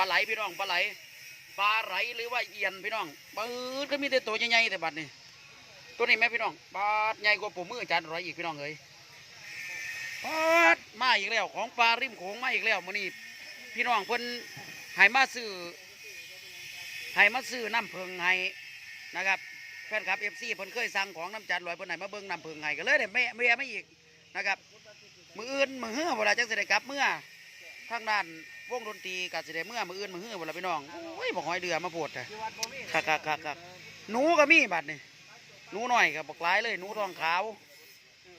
ปลาไหลพี่น้องปลาไหลปลาไหลหรือว่าเอียนพี่น้องปืดก็มีแต่ตัวใหญ่ๆแต่บัดนี่ตัวนี้แม่พี่น้องปลาใหญ่กว่าผมมืออาจารย์ร้อยอีกพี่น้องเอ้ยปลามาอีกแล้ว ของปลาริมโขงมาอีกแล้วมื้อนี้พี่น้องเพิ่นให้มาซื้อให้มาซื้อน้ำเพิงให้นะครับแฟนคลับเอฟซีเพิ่นเคยสั่งของน้ำจันลอยเพิ่นให้มาเบิ่งน้ำเพิงให้ก็เลยได้แม่แม่ไม่อีกนะครับมืออื่นมือเฮือเวลาจังสิได้กลับเมื่อ ทางด้านวงดนตรีก็สิได้เมื่อมืออื่นมือเฮือเวลาพี่น้องโอ้ยบอกหอยเดือมาโพดแต่คักคักคักคักหนูก็มีบัดนี่หนูหน่อยกับบอกหลายเลยหนูทองขาว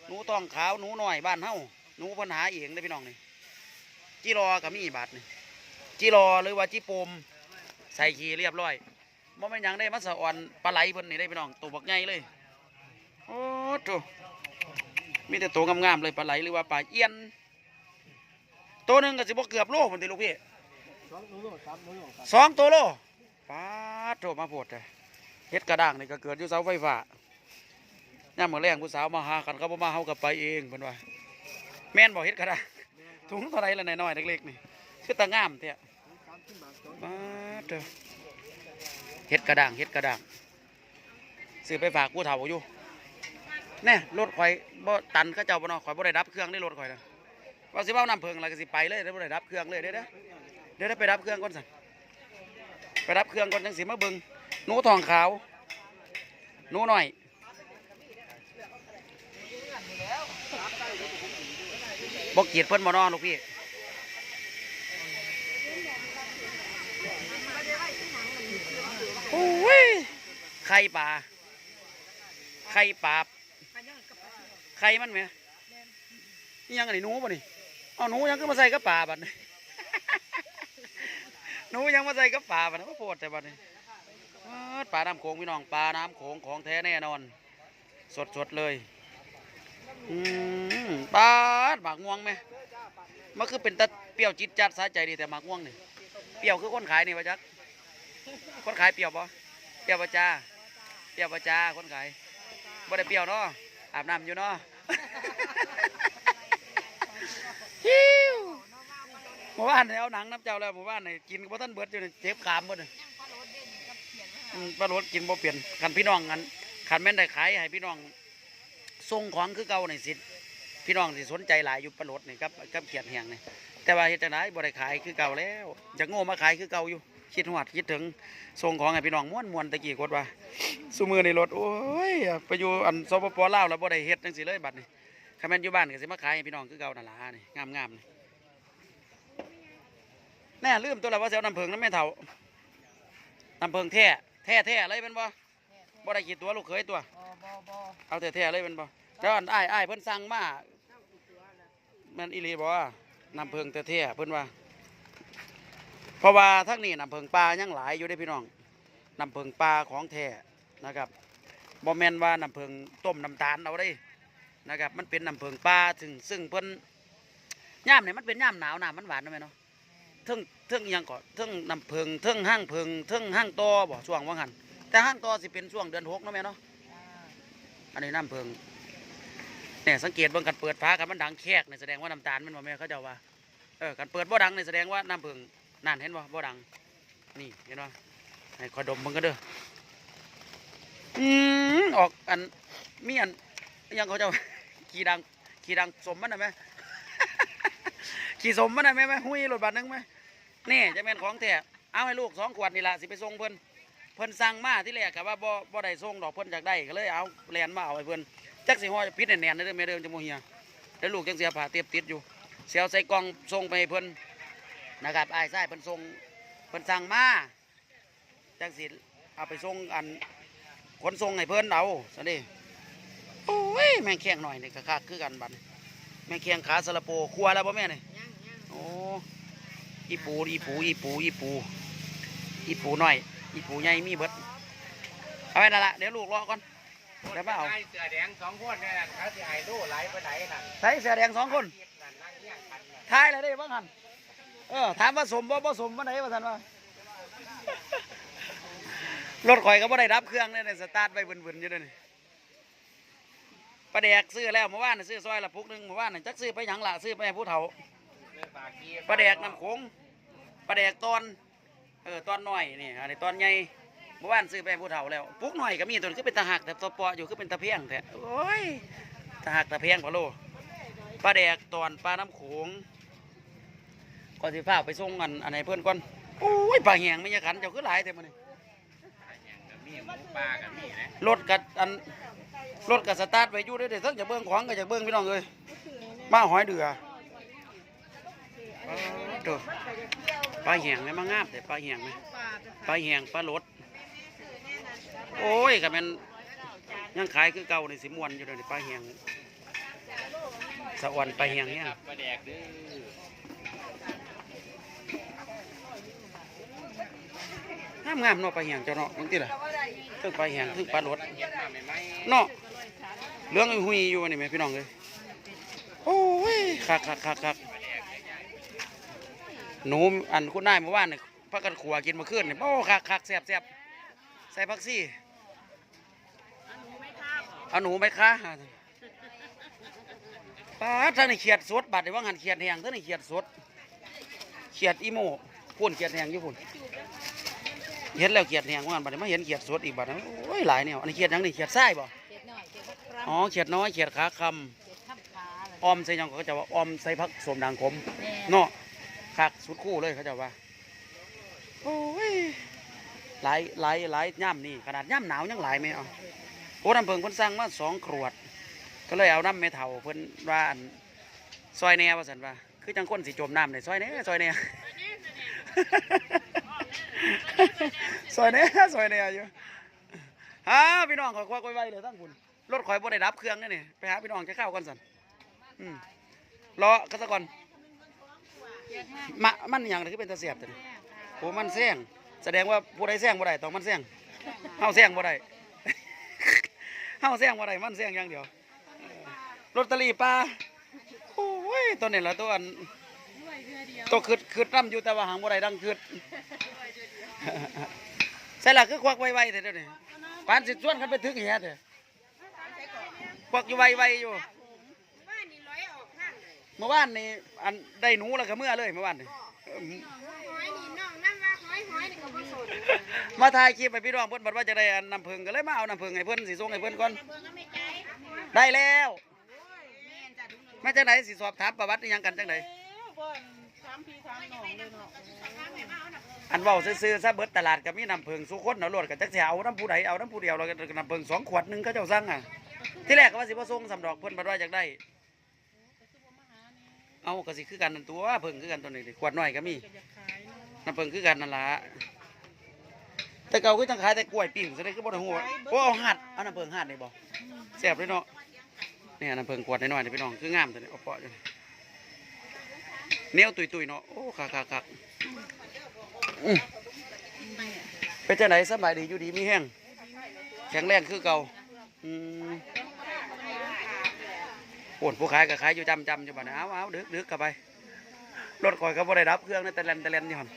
หนูทองขาวหนูหน่อยบ้านเฮาหนูเพันหาเองเลยพี่น้องนี่จีรอก็มีบัดนี่จีรอหรือว่าจีปมใส่ขี้เรียบร้อยบ่แม่นหยังได้มาสะอ่อนปลาไหลเพิ่นนี่ได้พี่น้องตัวบักใหญ่เลยโอ้โหมีแต่ตัวงามๆเลยปลาไหลหรือว่าปลาเอี้ยน ตัวหนึ่งก็สิบ่เกือบโลผมติลูกพี่สองโลสามโลครับสองตัวโลปลาโถมาโพดเลยเฮ็ดกระด้างนี่ก็เกิดอยู่เสาไฟฟ้าย่ามมื้อแรงผู้สาวมาหากันเขาบ่มาเฮาก็ไปเองเพิ่นว่าแม่นบ่เฮ็ดกระด้างถุงเท่าไรละน้อยๆเล็กๆนี่คือตางามแท้สามสิบบาทสองปลาโถเฮ็ดกระด้างเฮ็ดกระด้างซื้อไปฝากผู้เฒ่าอยู่แน่รถข่อยบ่ตันเขาเจ้าบ่เนาะข่อยบ่ได้ดับเครื่องได้รถข่อยนะ ว่าสิเว้าน้ำเพิงอะไรก็สิไปเลยเดี๋ยวบ่ได้ดับเครื่องเลยเด้อเด้อเดี๋ยวได้ไปดับเครื่องก่อนสั่นไปดับเครื่องก่อนจังสิมาเบิ่งหนูทองขาวหนูหน้อยบอกเกียดเพิ่นบ่นอนลูกพี่โอ้ยไข่ปลาไข่ปลาไข่มันไหมนี่ยังอันนี้หนูป่ะนี่ เอาหนูยังก็มาใส่กับป่าบัดนี้หนูยังมาใส่กับป่าบัดนี้ก็โพดแต่บัดนี้ปลาน้ำโขงพี่น้องปลาน้ำโขงของแท้แน่นอน สดสดๆเลยอืมปลาหมากม่วงไหมมันคือเป็นตะเปรี้ยวจิตจัดสาใจดีแต่หมากม่วงนี่เปรี้ยวคือคนขายนี่ปะจักคนขายเปรี้ยวปะเปรี้ยวปะจ้าเปรี้ยวปะจ้าคนขายบ่ได้เปรี้ยวเนาะอาบน้ำอยู่เนาะ ฮิวหมู่บ้านเนี่ยเอาหนังน้ำเจ้าแล้วหมู่บ้านเนี่ยกินบ่ทันเบิดอยู่เนี่ยเจ็บขามหมดเลยอืมปลาโรดกินบ่เปลี่ยนคันพี่น้องกันคันแม่นได้ขายให้พี่น้องส่งของคือเก่าในสิพี่น้องสิสนใจหลายอยู่ปลาโรดนี่ครับกับเขียดแหงนี่แต่ว่าเฮ็ดจังไดบ่ได้ขายคือเก่าแล้วจะโง่มาขายคือเก่าอยู่คิดฮอดคิดถึงส่งของให้พี่น้องม่วนๆตะกี้กดว่าซุมือในรถโอ้ยไปอยู่อันสปปลาวแล้วบ่ได้เฮ็ดจังซี่เลยบัดนี้ คันแม่นอยู่บ้านก็สิมาขายให้พี่น้องคือเก่านั่นล่ะนี่งามๆนี่แน่ลืมตัวละว่าเซลน้ำเพิงน้ำแม่เฒ่าน้ำเพิงแท้แท้แท้เลยเป็นบ่บ่ได้คิดตัวลูกเคยตัวบอบอบอเอาแท้แท้เลยเป็นบ่แล้วอันอ้ายอ้เพิ่นสั่งมาแมันอีหลีบ่ว่าน้ำเพิงแท้แท้เพิ่นว่า เพราะว่าทั้งนี้น้ำเพิงปลายังหลายอยู่ได้พี่น้องน้ำเพิงปลาของแท้นะครับบ่แม่นว่าน้ำเพิงต้มน้ำตาลเอาได้ นะครับ มันเป็นน้ำเพิงปลาถึงซึ่งเพิ่นย่ามเนี่ยมันเป็นย่ามหนาวน้ำมันหวานนะแม่เนาะเทิงเทิงอิหยังก่อนเทิงน้ำเพิงเทิงห้างเพิงเทิงห้างตอบ่ช่วงว่างหันแต่ห้างตอสิเป็นช่วงเดือนหกเนาะแม่เนาะอันนี้น้ำเพิงเนี่ยสังเกตเบิ่งกันเปิดฟ้ากันมันดังแคกเนี่ยแสดงว่าน้ำตาลมันบ่แม่นเขาเจ้าว่าเออกันเปิดบ่ดังเนี่ยแสดงว่าน้ำเพิงนั่นเห็นบ่บ่ดัง นี่เห็นบ่ให้ขอดมเบิ่งกันเด้ออืมออกอันมีอันยังเขาจะ ขี่ดังขี่ดังสมมันนะไหมขี่สมมันนะไหมไหมหุ้ยรถบัสหนึงไหมนี่จะเป็นของแท้เอาให้ลูกสองขวดนี่ละสิไปส่งเพิ่นเพิ่นสั่งมาที่แรกกับว่าบ่บ่ได้ส่งดอกเพิ่นอยากได้ก็เลยเอาแลนมาเอาให้เพิ่นจักสิห่อจะปิดแน่นๆเด้อแม่เด้อจะโมเฮียแล้วลูกจังเสียผ้าเตียบติดอยู่เสียวใส่กล่องส่งไปเพิ่นนะครับไอ้ไส้เพิ่นส่งเพิ่นสั่งมาจังสิเอาไปส่งอันขนส่งให้เพิ่นเอาซะดิ อ้ยแม่งแข้งหน่อยนี่ก็คักคือกันบัดนี้แม่งแข้งขาสลับโปครัวแล้วบ่แม่นี่ยังยังโอ้อีปูอีปูอีปูอีปูอีปูน้อยอีปูใหญ่มีเบิดเอาไว้นั่นละเดี๋ยวลูกรอก่อนเดี๋ยวมาเอาไอ้เสือแดงสองคนเนี่ยนะเขาจะให้ดูไหลไปไหนน่ะใส่เสือแดงสองคนนั่นนั่งเลี้ยงกันน่ะทายอะไรได้บ้างหันเออถามว่าสมบ่บ่สมบ่ไหนว่าท่านว่ารถข่อยก็บ่ได้ดับเครื่องเลยในสตาร์ทไว้บึนๆอยู่เด้อนี่ ปลาแดกซื้อแล้วเมื่อวานน่ะซื้อซอยละปุกหนึงเมื่อวานน่ะจักซื้อไปหยังละซื้อไปให้ผู้เฒ่าปลาแดกน้ำโขงปลาแดกตอนเออตอนหน้อยนี่อันนี้ตอนใหญ่เมื่อวานซื้อไปให้ผู้เฒ่าแล้วปุ๊กหน่อยก็มีตัวนึงคือเป็นตาหักแต่ตัวปออยู่คือเป็นตาเพียงแท้โอ้ยตาหักตาเพียงพะโลปลาแดกตอนปลาน้ำโขงก่อนสิฟ้าไปส่งอันอันไหนเพื่อนก่อนโอ้ยปลาแหงไม่ยาขันเจ้าคือหลายแต่มันนี่ อย่างกับมีหมู ปลากับมีนะรถกัดอันรถกัดสตาร์ทไว้อยู่ได้เด้ทั้งจะเบิ้งของก็จะเบิ้งพี่น้องเลยมาหอยเดือเออเด้อปลาแหงเลยมางามแต่ปลาแหงเลยปลาแหงปลารดโอ้ยก็แมันยังขายคือเก่าในสิมวนอยู่เลยปลาแหงสะอวนปลาแหงเนี่ยครับปลาแดกดื้องามงามๆเนาะปลาแหงเจ้าเนาะมึงติล่ะ ถึงปลาแหงถึงปลารดเนาใหม่ๆเนาะเรื่องหุยอยู่นี่แม่พี่น้องเลยโอ้ยคักคักคักคักหนูอันคุณนายเมื่อวานเนี่ยพักกันขัวกินมื่อคืนนี่ยโอ้คักคักแซ่บแซ่บใส่ผักซี่เอาหนูไหมคะป้าท่านนี่เขียดสดบัดเดี๋ยวว่างันเขียดแหงท่านนี่เขียดสดเขียดอีโม่พุ่นเขียดแหงอยู่พุ่น เห็นแล้วเขียดแหงว่างันบัดเดี๋ยวมาเห็นเขียดสดอีกบัดนั้นโอ้ยหลายแนวอันนี้เขียดหยังนี่เขียดไส้บ่เจ็ดหน่อยเจ็ดครับอ๋อเขียดน้อยเขียดขาคเจ็ดทับขาเลยำออมใส่หยังเขาจะว่าออมใส่ผักสมด่างขมแม่เนาะคักสุดคู่เลยเขาจะว่าโอ้ยหลายหลายหลายย่ำนี่ขนาดย่ำหนาวยังหลายไหมเอาโอ้น้ำเพิงเพิ่นสั่งมาสองขวด ก็เลยเอาน้ำเมทัลเพิ่นว่าอันซอยแหน่ว่าสันว่า คือจังคนสิจมน้ำเลยซอยแหน่ซอยแหน่ ซอยแหน่ซอยแหน่ยอยู่ฮะพี่น้องขอยควักไว้เลยทั้งคุณรถข่อยบ่ได้ดับเครื่องนี่นี่ไปหาพี่น้องจะเข้ากันสันอืมรอกันซะก่อนเจ็ดมามันอย่างไรคือเป็นตาเสียบตัวนี้โอ้มันแซงแสดงว่าผู้ใดแซงบ่ได้ต้องมันแซงเฮาแซงบ่ได้เฮาแซงบ่ได้มันแซงอย่างเดียวเออลอตเตอรี่ปลาโอ้ยตัวนี้ละตัวอัน ตัวคืดคืดน้ำอยู่แต่ว่าหางบ่ได้ดังคืดใช่ละคือควักไวๆเถอะเดี๋ยวนี้ปานสิชวนกันไปถึงเหี้ยเถอะควักอยู่ไวๆอยู่เมื่อวานนี่อันได้หนูแล้วก็เมื่อเลยเมื่อวานนี่เอิ่มหอยนี่น้องน้ำว่าหอยหอยนี่ก็บ่สนมาถ่ายคลิปให้พี่น้องเพิ่นบอกว่าจะได้อันน้ำผึ้งก็เลยมาเอาน้ำผึ้งให้เพิ่นสิส่งให้เพิ่นก่อนเบิ่งก็ไม่ใจได้แล้วแม่นจ้ะทุกคนแม่จังไดสิสอบถามประวัติอิหยังกันจังไดสามพี่สามน้องเลยเนาะ อันเว้าซื่อๆซะเบิดตลาดก็มีน้ำผึ้งสุคนเอาโลดก็จักสิเอาน้ำผู้ใดเอาน้ำผู้เดียวเราก็น้ำผึ้งสองขวดหนึงเขาเจ้าสั่งอะ ที่แรกก็ว่าสิบ่ส่งสำดอกเพิ่นบอกว่าอยากได้ เอาก็สิคือกันนั่นตัวผึ้งคือกันตัวนี้ดิขวดน้อยก็มีก็จะขายเนาะน้ำผึ้งคือกันนั่นล่ะแต่เก่าคือจังขายแต่กล้วยปิ้งซะได้คือบ่ได้ฮู้ว่าโอ้เอาหัดเอาน้ำผึ้งหัดนี่บ่แซ่บเลยเนาะนี่น้ำผึ้งขวดน้อยๆนี่พี่น้องคืองามตัวนี้เอาเปาะอยู่นี่เหนียวตุยๆเนาะโอ้คักๆๆ อืมเป็นจังไดสบายดีอยู่ดีมีแห้งแข็งแรงคือเก่าอืมโอนผู้ขายก็ขายอยู่จำจำๆอยู่บ้านเอาเอาดึกดึกกลับไปรถคอยก็บ่ได้ดับเครื่องนะแต่แลนแต่แลนอยู่หั่น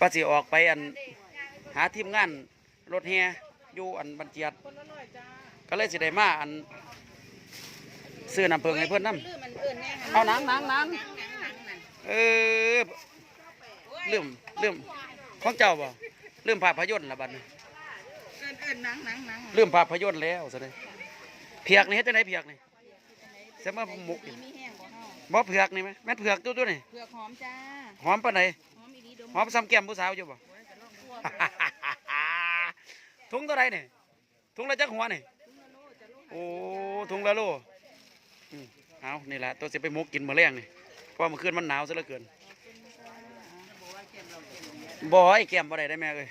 ป้าสิออกไปอันหาทีมงานรถแฮอยู่อันบันเจียดก็เลยสิได้มาอันซื้อน้ำเพิงให้เพื่อนน้ลืมมันเอิ้นแน่ำเอาหนังหนังหนังเออ ลืมลืมของเจ้าบ่ลืมภาพยนตร์ละบัดนี้เอิ้นเอิ้นหนังหนังหนังลืมภาพยนตร์แล้วซะเลยเผือกนี่เฮ็ดจังไดเผือกนี่เสมาหมกมีนี่แห้งบ่เฮาบ่เผือกนี่ไหมแม่นเผือกตัวตัวนี่เผือกหอมจ้าหอมปานใดหอมอีหลีดมหอมซ้ำแก้มผู้สาวอยู่บ่ ถุงเท่าไรนี่ถุงละจักหัวนี่โอ้ถุงละโลอืมเอานี่แหละตัวสิไปหมกกินมื้อแรงนี่เพราะว่าเมื่อคืนมันหนาวซะเหลือเกิน บ่ให้แก้มบ่ได้ได้แม่เอ้ย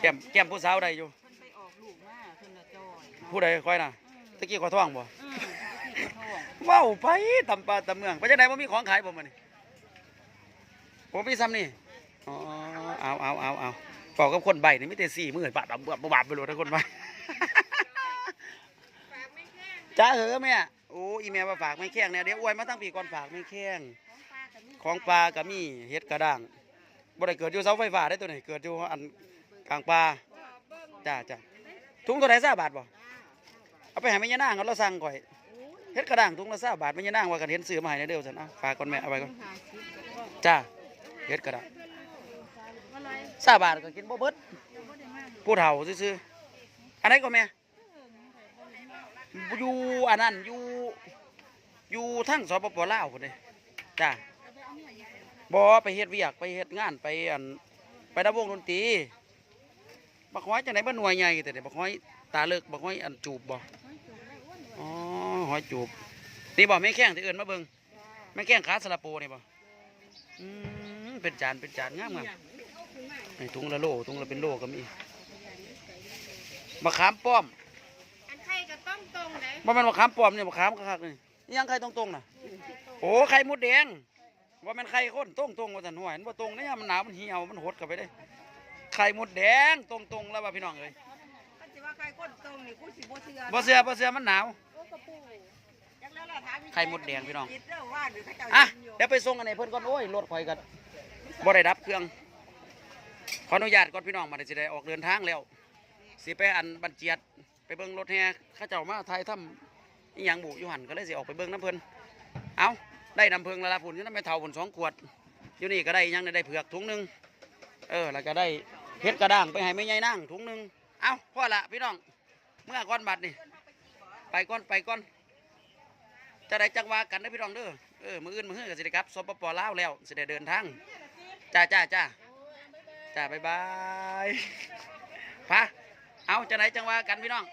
แก้มแก้มผู้สาวได้อยู่เพิ่นไปออกลูกมาเพิ่นละจอยเนาะผู้ใดค่อยน่ะตะกี้ขอท้องบ่อืมที่ท้องเว้าไปตำปลาตำเมืองไปจังไดบ่มีของขายบ่มื้อนี้บ่มีซ้ำนี่อ๋อเอาเอาเอาเอาเฝ้ากับคนใบนี่มีแต่4มื้อบาทบาทบาทไปโลดทั้งคนใบ จ้าเหอะแม่โอ้อีแม่มาฝากไม่แข้งเนี่ยเดี๋ยวอวยมาตั้งปีก่อนฝากไม่แข้งของปลาก็มีเฮ็ดกระด้าง บ่ได้เกิดอยู่เสาไฟฟ้าได้ตัวนี้เกิดอยู่อันกลางป่าจ้าจ้าถุงตัวไหนซาบาทบ่เอาไปให้แม่ยานางเอาเราสั่งก่อยเฮ็ดกระด้างถุงละซาบาทแม่ยานางว่ากันเห็นซื้อมาให้เด้อซั่นเอาฝากก่อนแม่เอาไว้ก่อนจ้าเฮ็ดกระด้างซาบาทก็กินบ่เบิดผู้เฒ่าซื่อๆอันไหนก็แม่อยู่อันนั้นอยู่อยู่ทั้งสปปลาวพุ่นเด้จ้า บ่ไปเฮ็ดเวียกไปเฮ็ดงานไปอันไปดับวงดนตรีบักหอยจังได๋บ่หน่วยใหญ่แต่เด้บักหอยตาเลิกบักหอยอันจูบบ่อ๋อหอยจูบนี่บ่แม่แข้งที่เอิ้นมาเบิ่งแม่แข้งขาสลับโปนี่บ่อืมเป็นจานเป็นจานงามงามไอ้ถุงละโลถุงละเป็นโลก็มีมะขามป้อมอันไข่ก็ต้องตรงเลยว่ามันมะขามปลอมเนี่ยมะขามคักๆนี่นี่ยังไข่ตรงๆน่ะโอ้ไข่มดแดง ว่ามันไข่ข้นตรงๆว่าสันหัวเห็นว่าตรงนี่มันหนาวมันเหี่ยวมันหดกลับไปได้ไข่มดแดงตรงๆแล้วว่าพี่น้องเอ้ยมันสิว่าไข่ก้นตรงนี่กูสิบ่เชื่อบ่เสือบ่เสือมันหนาวจักแล้วล่ะถามไข่มดแดงพี่น้องคิดเด้อว่าหรือเขาเจ้าอะยินอยู่เดี๋ยวไปส่งอันไหนเพิ่นก่อนโอ้ยรถข่อยกันบ่ได้ดับเครื่องขออนุญาตก่อนพี่น้องมาได้สิได้ออกเดินทางแล้วสิไปอันบันเจียดไปเบิ่งรถแห่เข้าเจ้ามาถ่ายทำอีหยังบุอยู่หันก็เลยสิออกไปเบิ่งน้ำเพิ่นเอา ได้น้ำเพิงล้วล่ะพุ่นอยู่น้ำแม่เฒ่าพุ่นสองขวดอยู่นี่ก็ได้ยังได้เผือกถุงหนึงเออแล้วก็ได้เฮ็ดกระด้างไปให้แม่ใหญ่นั่งถุงหนึงเอาพ่อละพี่น้องเมื่อก่อนบัดนี่ไปก่อนไปก่อน จะได้จังว่ากันนะพี่น้องเด้อเออมืออื่นมือหื้อกับสิได้ครับสปปลาวแล้วสิได้เดินทางจ้าจ้าจ้าจ้าบายบายพะเอาจะไหนจังว่ากันพี่น้อง